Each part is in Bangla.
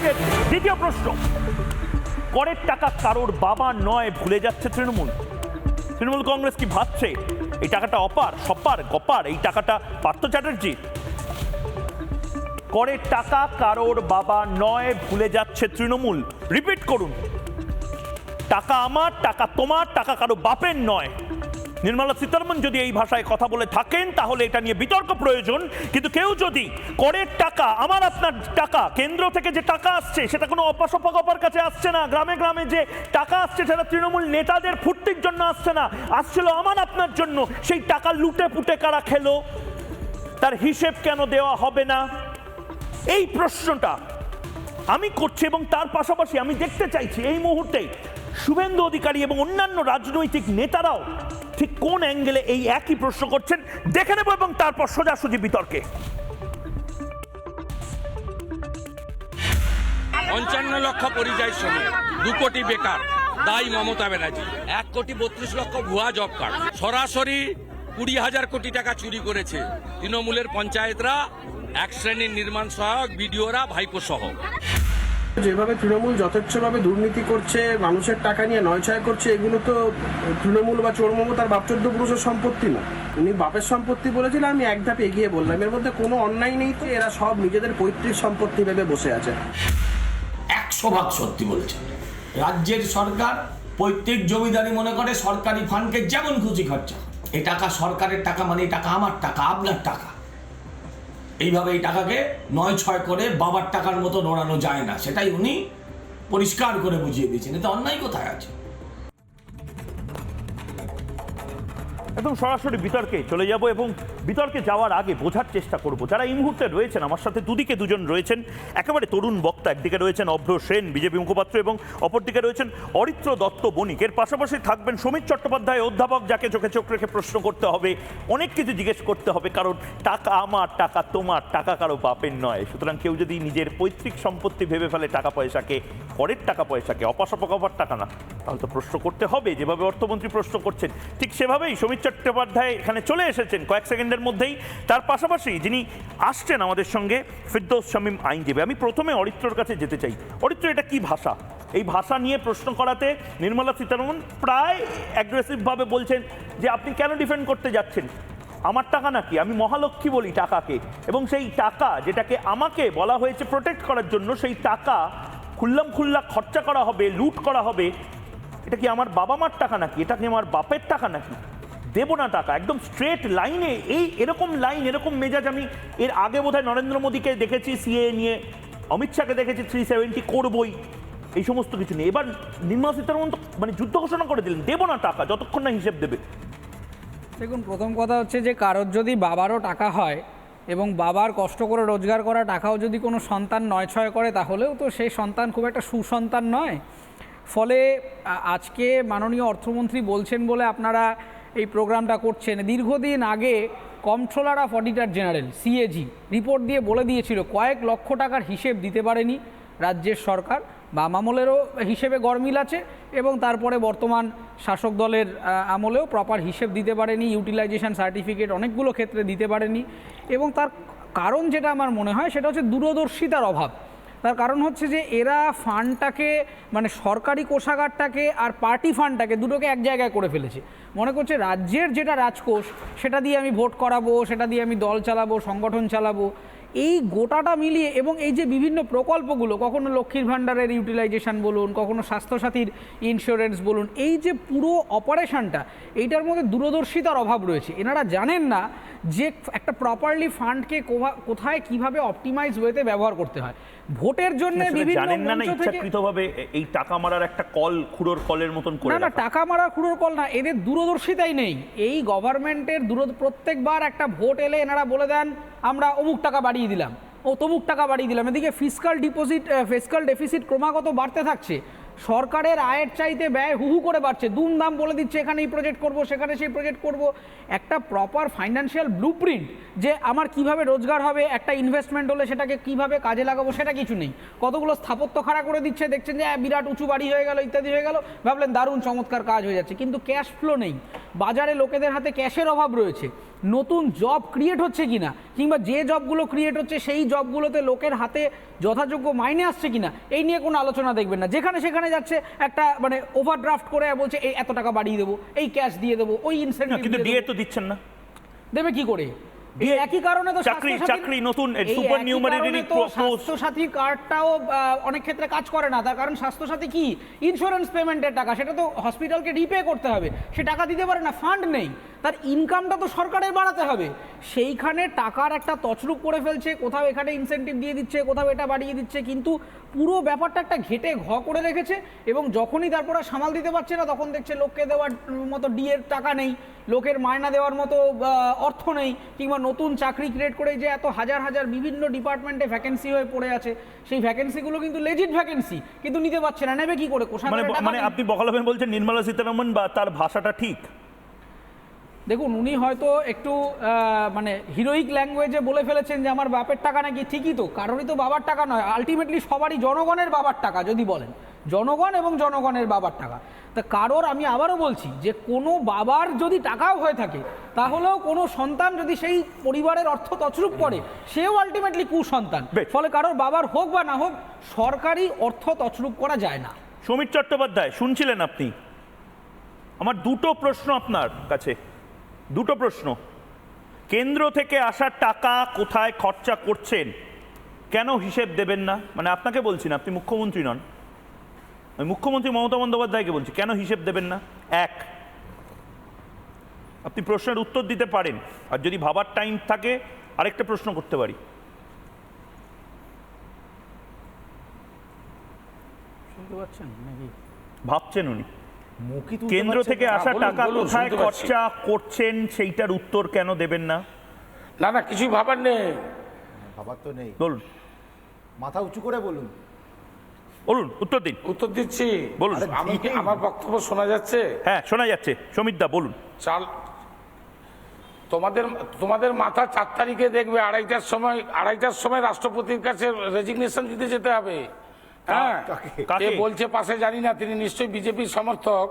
আজকের দ্বিতীয় প্রশ্ন, করের টাকা কারোর বাবা নয় ভুলে যাচ্ছে তৃণমূল? তৃণমূল কংগ্রেস কি ভাবছে, এই টাকাটা অপার, সপার, গপার, এই টাকাটা পার্থ চ্যাটার্জি? করের টাকা কারোর বাবা নয় ভুলে যাচ্ছে তৃণমূল? রিপিট করুন। টাকা আমার, টাকা তোমার, টাকা কারও বাপের নয়। নির্মলা সীতারমন যদি এই ভাষায় কথা বলে থাকেন, তাহলে এটা নিয়ে বিতর্ক প্রয়োজন। কিন্তু কেউ যদি করের টাকা, আমার আপনার টাকা, কেন্দ্র থেকে যে টাকা আসছে, সেটা কোনো অপাসপকার কাছে আসছে না, গ্রামে গ্রামে যে টাকা আসছে, সেটা তৃণমূল নেতাদের ফুর্তির জন্য আসছে না, আসছিল আমার আপনার জন্য, সেই টাকা লুটে পুটে কারা খেলো? তার হিসেব কেন দেওয়া হবে না? এই প্রশ্নটা আমি করছি এবং তার পাশাপাশি আমি দেখতে চাইছি এই মুহূর্তে শুভেন্দু অধিকারী এবং অন্যান্য রাজনৈতিক নেতারাও ঠিক কোন অ্যাঙ্গেলে এই একই প্রশ্ন করছেন? দেখে নেব এবং তারপর সোজাসুজি বিতর্কে। পঞ্চান্ন লক্ষ পরিযায়ী শ্রমিক, দু কোটি বেকার, দায়ী মমতা ব্যানার্জি, এক কোটি বত্রিশ লক্ষ ভুয়া জব কার্ড। সরাসরি কুড়ি হাজার কোটি টাকা চুরি করেছে তৃণমূলের পঞ্চায়েতরা, এক শ্রেণির নির্মাণ সহায়ক, বিডিওরা ভাইপো সহ যেভাবে তৃণমূল যথেচ্ছভাবে দুর্নীতি করছে, মানুষের টাকা নিয়ে নয় ছয় করছে, এগুলো তো তৃণমূল বা চোর মমতার বাপ চোদ্দ পুরুষের সম্পত্তি না। উনি বাপের সম্পত্তি বলেছিলেন আমি এক ধাপ এগিয়ে বললাম। এর মধ্যে কোনো অন্যায় নেই যে এরা সব নিজেদের পৈতৃক সম্পত্তি ভেবে বসে আছে। একশো ভাগ সত্যি বলছেন রাজ্যের সরকার পৈতৃক জমিদারি মনে করে সরকারি ফান্ডকে যেমন খুশি খরচা। এই টাকা সরকারের টাকা মানে টাকা আমার টাকা, আপনার টাকা। এইভাবে এই টাকাকে নয় ছয় করে বাবার টাকার মতো নড়ানো যায় না। সেটাই উনি পরিষ্কার করে বুঝিয়ে দিয়েছেন। এতে অন্যায় কোথায় আছে? একদম সরাসরি বিতর্কে চলে যাব এবং বিতর্কে যাওয়ার আগে বোঝার চেষ্টা করব। যারা এই মুহূর্তে রয়েছেন, আমার সাথে দুদিকে দুজন রয়েছেন। একেবারে তরুণ বক্তা, একদিকে রয়েছেন অভ্র সেন, বিজেপি মুখপাত্র, এবং অপরদিকে রয়েছেন অরিত্র দত্ত বণিক। এর পাশাপাশি থাকবেন সমীর চট্টোপাধ্যায়, অধ্যাপক, যাকে চোখে চোখ রেখে প্রশ্ন করতে হবে, অনেক কিছু জিজ্ঞেস করতে হবে, কারণ টাকা আমার, টাকা তোমার, টাকা কারও বাপের নয়। সুতরাং কেউ যদি নিজের পৈতৃক সম্পত্তি ভেবে ফেলে টাকা পয়সাকে করের টাকা পয়সাকে, অপাসপকাবার টাকা না, তাহলে তো প্রশ্ন করতে হবে। যেভাবে অর্থমন্ত্রী প্রশ্ন করছেন, ঠিক সেভাবেই সমীর চট্টোপাধ্যায় এখানে চলে এসেছেন। কয়েক সেকেন্ডের মধ্যেই। তার পাশাপাশি যিনি আসছেন আমাদের সঙ্গে, ফিরদৌস শামীম আইনজীবী। আমি প্রথমে অরিত্রর কাছে যেতে চাই। অরিত্র, এটা কি ভাষা? এই ভাষা নিয়ে প্রশ্ন করাতে নির্মলা সীতারমন প্রায় অ্যাগ্রেসিভভাবে বলছেন যে, আপনি কেন ডিফেন্ড করতে যাচ্ছেন? আমার টাকা নাকি? আমি মহালক্ষ্মী বলি টাকাকে। এবং সেই টাকা যেটাকে আমাকে বলা হয়েছে প্রোটেক্ট করার জন্য, সেই টাকা খুল্লাম খুল্লা খরচা করা হবে, লুট করা হবে। এটা কি আমার বাবা মার টাকা নাকি? এটা কি আমার বাপের টাকা নাকি? দেবো না টাকা, একদম স্ট্রেট লাইনে এই এরকম লাইন এরকম মেজাজ আমি এর আগে বোধহয় নরেন্দ্র মোদীকে দেখেছি সিএ নিয়ে, অমিত শাহকে দেখেছি থ্রি সেভেন্টি করবই, এই সমস্ত কিছু নিয়ে। এবার নির্মলা সীতারমন তো মানে যুদ্ধ ঘোষণা করে দিলেন, দেবো না টাকা, যতক্ষণ না হিসেব দেবে। দেখুন, প্রথম কথা হচ্ছে যে, কারোর যদি বাবারও টাকা হয়, এবং বাবার কষ্ট করে রোজগার করা টাকাও যদি কোনো সন্তান নয় ছয় করে, তাহলেও তো সেই সন্তান খুব একটা সুসন্তান নয়। ফলে আজকে মাননীয় অর্থমন্ত্রী বলছেন বলে আপনারা এই প্রোগ্রামটা করছেন। দীর্ঘদিন আগে controller of auditor general CAG report দিয়ে বলে দিয়েছিল, কয়েক লক্ষ টাকার হিসেব দিতে পারেনি রাজ্যের সরকার। বাম আমলেরও হিসেবে গরমিল আছে এবং তারপরে বর্তমান শাসক দলের আমলেও প্রপার হিসেব দিতে পারেনি ইউটিলাইজেশন সার্টিফিকেট অনেকগুলো ক্ষেত্রে দিতে পারেনি। এবং তার কারণ যেটা আমার মনে হয়, সেটা হচ্ছে দূরদর্শিতার অভাব। তার কারণ হচ্ছে যে এরা ফান্ডটাকে মানে সরকারি কোষাগারটাকে আর পার্টি ফান্ডটাকে দুটোকে এক জায়গায় করে ফেলেছে। মনে করছে রাজ্যের যেটা রাজকোষ, সেটা দিয়ে আমি ভোট করাবো, সেটা দিয়ে আমি দল চালাবো, সংগঠন চালাবো। এই গোটাটা মিলিয়ে এবং এই যে বিভিন্ন প্রকল্পগুলো কখনো লক্ষ্মীর ভাণ্ডারের ইউটিলাইজেশন বলুন কখনো স্বাস্থ্যসাথীর ইন্স্যুরেন্স বলুন এই যে পুরো অপারেশনটা এইটার মধ্যে দূরদর্শিতার অভাব রয়েছে। এনারা জানেন না যে একটা প্রপারলি ফান্ডকে কোথায় কীভাবে অপটিমাইজ ওয়েতে ব্যবহার করতে হয়। ভোটের জন্য বিভিন্ন জানেন না ইচ্ছাকৃতভাবে এই টাকা মারার একটা কল খুঁড়োর কলের মতন করে না না টাকা মারা খুঁড়োর কল না এদের দূরদর্শিতাই নেই। এই গভর্নমেন্টের দূর প্রত্যেকবার একটা ভোট এলে এনারা বলে দেন আমরা অমুক টাকা বাড়িয়ে দিলাম। ও তমুক টাকা বাড়িয়ে দিলাম। এদিকে ফিসকাল ডিপোজিট ফিসকাল ডেফিসিট ক্রমাগত বাড়তে থাকছে। সরকারের আয়ের চাইতে ব্যয় হুহু করে বাড়ছে। দুমদাম বলে দিচ্ছে এখানে এই প্রজেক্ট করব সেখানে সেই প্রজেক্ট করব। একটা প্রপার ফাইন্যান্সিয়াল ব্লুপ্রিন্ট যে আমার কীভাবে রোজগার হবে একটা ইনভেস্টমেন্ট হলে সেটাকে কীভাবে কাজে লাগাবো সেটা কিছু নেই। কতগুলো স্থাপত্য খাড়া করে দিচ্ছে দেখছেন যে হ্যাঁ, বিরাট উঁচু বাড়ি হয়ে গেল ইত্যাদি হয়ে গেল। ভাবলেন দারুণ চমৎকার কাজ হয়ে যাচ্ছে। কিন্তু ক্যাশ ফ্লো নেই। বাজারে লোকেদের হাতে ক্যাশের অভাব রয়েছে। নতুন জব ক্রিয়েট হচ্ছে কিনা কিংবা যে জবগুলো ক্রিয়েট হচ্ছে সেই জবগুলোতে লোকের হাতে যথাযোগ্য মাইনে আসছে কিনা এই নিয়ে কোনো আলোচনা দেখবেন না। যেখানে সেখানে যাচ্ছে একটা মানে ওভারড্রাফট করে বলছে এই এত টাকা বাড়িয়ে দেবো এই ক্যাশ দিয়ে দেবো ওই ইনসেন্টিভ কিন্তু দিয়ে তো দিচ্ছেন না। দেবে কি করে? একই কারণে তো চাকরি- চাকরি নতুন, কার্ডটাও অনেক ক্ষেত্রে কাজ করে না। তার কারণ কি? ইন্স্যুরেন্স পেমেন্টের টাকা। সেটা তো হসপিটালকে রিপে করতে হবে। সে টাকা দিতে পারে না ফান্ড নেই। তার ইনকামটা তো সরকারের বাড়াতে হবে। সেইখানে টাকার একটা তছরূপ করে ফেলছে কোথাও এখানে ইনসেন্টিভ দিয়ে দিচ্ছে কোথাও এটা বাড়িয়ে দিচ্ছে কিন্তু পুরো ব্যাপারটা একটা ঘেটে ঘ করে রেখেছে এবং যখনই তারপরে সামাল দিতে পারছে না তখন দেখছে লোককে দেওয়ার মতো ডিএর টাকা নেই। লোকের মায়না দেওয়ার মতো অর্থ নেই কিংবা নতুন চাকরি ক্রিয়েট করে যে এত হাজার হাজার বিভিন্ন ডিপার্টমেন্টে ভ্যাকেন্সি হয়ে পড়ে আছে সেই ভ্যাকেন্সিগুলো কিন্তু লেজিট ভ্যাকেন্সি কিন্তু নিতে পারছে না নেবে কি করে? মানে মানে আপনি বকলাবেন বলছেন নির্মলা সীতারামন বা তার ভাষাটা ঠিক? দেখুন উনি হয়তো একটু মানে হিরোইক ল্যাঙ্গুয়েজে বলে ফেলেছেন যে আমার বাপের টাকা নাকি ঠিকই তো কারোরই তো বাবার টাকা নয় আলটিমেটলি সবারই জনগণের বাবার টাকা যদি বলেন। জনগণ এবং জনগণের বাবার টাকা। তা কারোর আমি আবারও বলছি যে কোনো বাবার যদি টাকাও হয়ে থাকে তাহলেও কোনো সন্তান যদি সেই পরিবারের অর্থ তছরূপ করে সেও আলটিমেটলি কুসন্তান। ফলে কারোর বাবার হোক বা না হোক সরকারি অর্থ তছরূপ করা যায় না। সমীর চট্টোপাধ্যায় শুনছিলেন আপনি? আমার দুটো প্রশ্ন আপনার কাছে। দুটো প্রশ্ন। কেন্দ্র থেকে আসা টাকা কোথায় খরচা করছেন? কেন হিসেব দেবেন না? মানে আপনাকে বলছি না আপনি মুখ্যমন্ত্রী নন। আমি মুখ্যমন্ত্রী মমতা বন্দ্যোপাধ্যায়কে বলছি কেন হিসেব দেবেন না? এক আপনি প্রশ্নের উত্তর দিতে পারেন আর যদি ভাবার টাইম থাকে আরেকটা প্রশ্ন করতে পারি। শুনতে পাচ্ছেন নাকি? ভাবছেন উনি। কেন্দ্র থেকে আসা টাকা কোথায় খরচা করছেন সেইটার উত্তর কেন দেবেন না? না না কিছুই ভাবার নেই। ভাবার তো নেই। বলুন। মাথা উঁচু করে বলুন। বলুন উত্তর দিন। উত্তর দিচ্ছি। বলুন। আমি কি আমার বক্তব্য শোনা যাচ্ছে? হ্যাঁ শোনা যাচ্ছে। সমিতদা বলুন। চাল তোমাদের তোমাদের মাথা চার তারিখে দেখবে আড়াইটার সময় আড়াইটার সময় রাষ্ট্রপতির কাছে রেজিগনেশন দিতে যেতে হবে। হ্যাঁ? কে বলছে পাশে জানি না তিনি নিশ্চয়ই বিজেপির সমর্থক।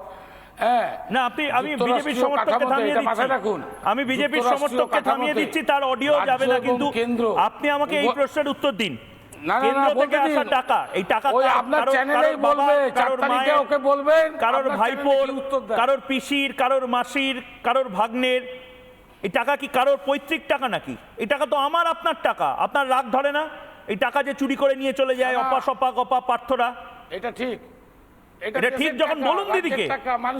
হ্যাঁ? না আপনি আমি বিজেপির সমর্থককে থামিয়ে দিচ্ছি। রাখুন। আমি বিজেপির সমর্থককে থামিয়ে দিচ্ছি তার অডিও যাবে না কিন্তু কেন্দ্র। আপনি আমাকে এই প্রশ্নের উত্তর দিন। না, না, না, বলতে দিন। টাকা এই টাকা ওই আপনার কারোর- চ্যানেলেই বলবে, চার তারিখে ওকে বলবেন, কারোর ভাইপোর চ্যানেলে কি উত্তর দেয়? কারোর পিসির কারোর মাসির কারোর ভাগ্নের এই টাকা কি কারোর পৈতৃক টাকা নাকি? এই টাকা তো আমার আপনার টাকা। আপনার রাগ ধরে না? এই টাকা যে চুরি করে নিয়ে চলে যায়। অপা সপা গপা পার্থরা? এটা ঠিক। এটা ঠিক যখন বলুন দিদিকে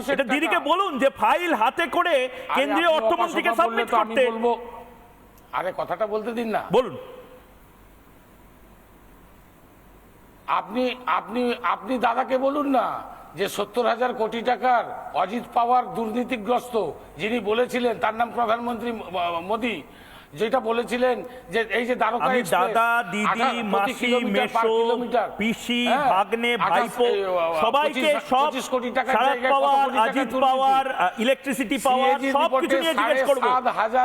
এটা দিদিকে বলুন যে ফাইল হাতে করে কেন্দ্রীয় অর্থমন্ত্রীকে সাবমিট করতে। আরে কথাটা বলতে দিন না। বলুন। আপনি আপনি আপনি দাদাকে বলুন না যে সত্তর হাজার কোটি টাকার অজিত পাওয়ার দুর্নীতিগ্রস্ত যিনি বলেছিলেন তার নাম প্রধানমন্ত্রী মোদী যেটা বলেছিলেন যে এই যে দ্বারকা দাদা দিদি মাসি মেশো পিসি হ্যাঁ, ভাগ্নে ভাইপো সবাইকে সব কোটি কত পাওয়ার টাকা অজিত পাওয়ার ইলেকট্রিসিটি পাওয়ার সব কিছু নিয়ে জিজ্ঞেস করব।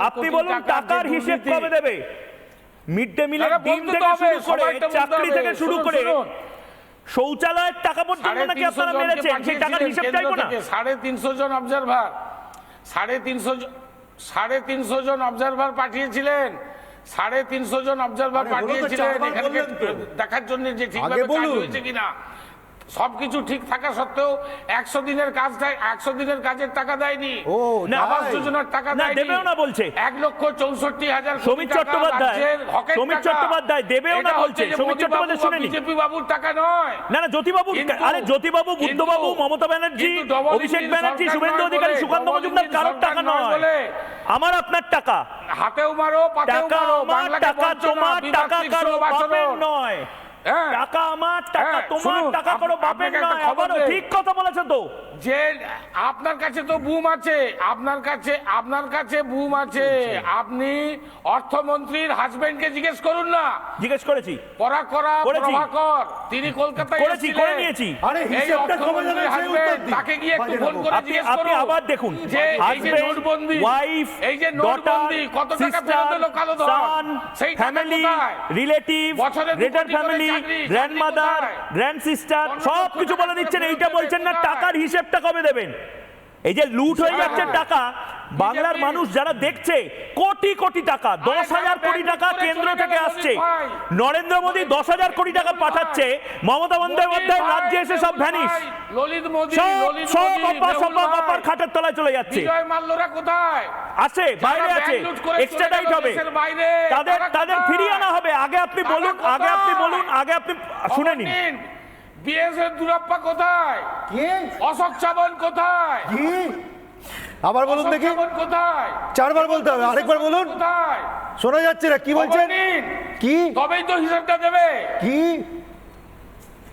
আপনি বলুন টাকার হিসেব কবে দেবে? মিড ডে মিলের ডিম থেকে শুরু করে চাকরি থেকে শুরু করে শৌচালয়ের টাকা পর্যন্ত নাকি আপনারা মেরেছেন? সেই টাকার হিসেব চাইব না। সাড়ে তিনশো জন অবজারভার সাড়ে তিনশো জন- সাড়ে তিনশো জন অবজারভার পাঠিয়েছিলেন। সাড়ে তিনশো জন অবজারভার পাঠিয়েছিলেন। দেখার জন্য যে ঠিকভাবে কাজ। হয়েছে কিনা। সবকিছু ঠিক থাকা সত্ত্বেও একশো দিনের কাজ দেয় একশো দিনের কাজের টাকা দেয়নি ও, আবাস যোজনার টাকা না, দেবেও না বলছে। এক লক্ষ চৌষট্টি হাজার সমীর চট্টোপাধ্যায়, সমীর চট্টোপাধ্যায় দেবেও না বলছে। সমীর চট্টোপাধ্যায় শুনেনি। বিজেপি বাবুর টাকা নয় না না জ্যোতিবাবু আরে জ্যোতিবাবু বুদ্ধবাবু মমতা ব্যানার্জি অভিষেক ব্যানার্জি শুভেন্দু অধিকারী সুকান্ত মজুমদার কারোর টাকা নয় আমার আপনার টাকা হাতেও মারো পাতেও টাকা মারো আমার টাকা তোমার টাকা কারও বাপের নয়। টাকা আমার টাকা হ্যাঁ, তোমার টাকা করো বাপের নয় আবারও ঠিক কথা বলেছে তো। যে আপনার কাছে তো বুম আছে আপনার কাছে আপনার কাছে বুম আছে। আপনি অর্থমন্ত্রীর হাজবেন্ডকে জিজ্ঞেস করুন না। জিজ্ঞেস করেছি। পরাকরা করেছি। প্রভাকর তিনি কলকাতায় করেছি করে নিয়েছি। আরে হিসাবটা কবে যাবে হাজবেন্ড তাকে গিয়ে একটু ফোন করে জিজ্ঞেস আপনি আবার দেখুন। যে এই যে হাজবেন্ড নোটবন্দি ওয়াইফ এই যে নোটবন্দি কত টাকা ফেরত এলো কালো ধন? সান সেই family relative greater family grandmother grand sister সব কিছু বলে দিচ্ছেন এইটা বলছেন না টাকার টাকার হিসেবটা কবে দেবেন? এই যে লুট হয়ে যাচ্ছে হ্যাঁ। টাকা বাংলার মানুষ যারা দেখছে কোটি কোটি টাকা দশ হাজার কোটি টাকা কেন্দ্র থেকে আসছে। নরেন্দ্র মোদী দশ হাজার কোটি টাকা পাঠাচ্ছে মমতা বন্দ্যোপাধ্যায় রাজ্যে এসে সব অপার খাটের তলায় চলে যাচ্ছে। আছে বাইরে আছে। এক্সট্রাডাইট হবে। তাদের তাদের ফিরিয়ে আনা হবে। আগে আপনি বলুন আগে আপনি বলুন আগে আপনি শুনে নিন। বিএসএফ দুরাপ্পা কোথায়? কি? অশোক চাবন কোথায়? কি? আবার বলুন দেখি। কোথায়? চারবার বলতে হবে আরেকবার বলুন। কোথায়? শোনা যাচ্ছে না কি বলছেন? কি? তবেই তো হিসাবটা দেবে। কি?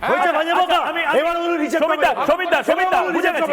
হয়েছে বাজে আচ্ছা, বোকা আমি আমি- এবার বলুন হিসাব সমিতা সমিতা সমিতা বুঝে গেছি?